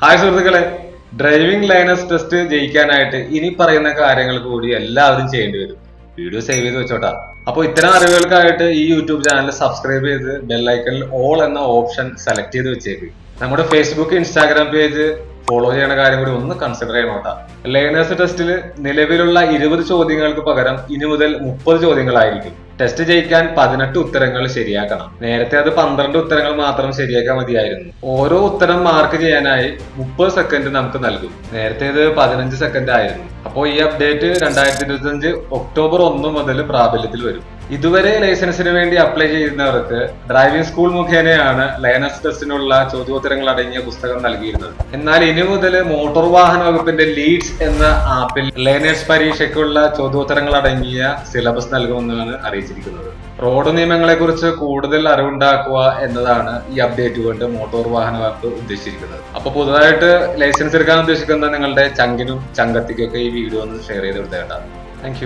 Hi സുഹൃത്തുക്കളെ. Driving Linus test ജയിക്കാനായിട്ട് ഇനി പറയുന്ന കാര്യങ്ങൾ കൂടി എല്ലാവരും ചെയ്യേണ്ടി വരും. വീഡിയോ സേവ് ചെയ്ത് വെച്ചോട്ടാ. അപ്പോൾ ഇത്തരം അറിവുകൾക്കായിട്ട് ഈ യൂട്യൂബ് ചാനൽ സബ്സ്ക്രൈബ് ചെയ്ത് ബെല്ലൈക്കണിൽ ഓൾ എന്ന ഓപ്ഷൻ സെലക്ട് ചെയ്ത് വെച്ചേക്ക്. നമ്മുടെ ഫേസ്ബുക്ക് ഇൻസ്റ്റാഗ്രാം പേജ് ഫോളോ ചെയ്യണ കാര്യം കൂടി ഒന്ന് കൺസിഡർ ചെയ്യണോട്ടാ ലേണേഴ്സ് ടെസ്റ്റിൽ നിലവിലുള്ള ഇരുപത് ചോദ്യങ്ങൾക്ക് പകരം ഇനി മുതൽ മുപ്പത് ചോദ്യങ്ങളായിരിക്കും. ടെസ്റ്റ് ജയിക്കാൻ പതിനെട്ട് ഉത്തരങ്ങൾ ശരിയാക്കണം. നേരത്തെ അത് പന്ത്രണ്ട് ഉത്തരങ്ങൾ മാത്രം ശരിയാക്കാൻ മതിയായിരുന്നു. ഓരോ ഉത്തരം മാർക്ക് ചെയ്യാനായി മുപ്പത് സെക്കൻഡ് നമുക്ക് നൽകും. നേരത്തെ ഇത് പതിനഞ്ച് സെക്കൻഡ് ആയിരുന്നു. അപ്പോൾ ഈ അപ്ഡേറ്റ് രണ്ടായിരത്തി ഇരുപത്തിയഞ്ച് ഒക്ടോബർ ഒന്ന് മുതൽ പ്രാബല്യത്തിൽ വരും. ഇതുവരെ ലൈസൻസിന് വേണ്ടി അപ്ലൈ ചെയ്യുന്നവർക്ക് ഡ്രൈവിംഗ് സ്കൂൾ മുഖേനയാണ് ലൈനസ് ടെസ്റ്റിനുള്ള ചോദ്യോത്തരങ്ങൾ അടങ്ങിയ പുസ്തകം നൽകിയിരുന്നത്. എന്നാൽ ഇനി മുതൽ മോട്ടോർ വാഹന വകുപ്പിന്റെ ലീഡ്സ് എന്ന ആപ്പിൽ ലേണേഴ്സ് പരീക്ഷയ്ക്കുള്ള ചോദ്യോത്തരങ്ങൾ അടങ്ങിയ സിലബസ് നൽകുമെന്നാണ് അറിയിച്ചിരിക്കുന്നത് റോഡ് നിയമങ്ങളെ കുറിച്ച് കൂടുതൽ അറിവുണ്ടാക്കുക എന്നതാണ് ഈ അപ്ഡേറ്റ് കൊണ്ട് മോട്ടോർ വാഹന വകുപ്പ് ഉദ്ദേശിച്ചിരിക്കുന്നത്. അപ്പൊ പുതുതായിട്ട് ലൈസൻസ് എടുക്കാൻ ഉദ്ദേശിക്കുന്ന നിങ്ങളുടെ ചങ്കിനും ചങ്കത്തിക്കൊക്കെ ഈ വീഡിയോ ഒന്ന് ഷെയർ ചെയ്ത് കൊടുത്തേട്ടാ. താങ്ക്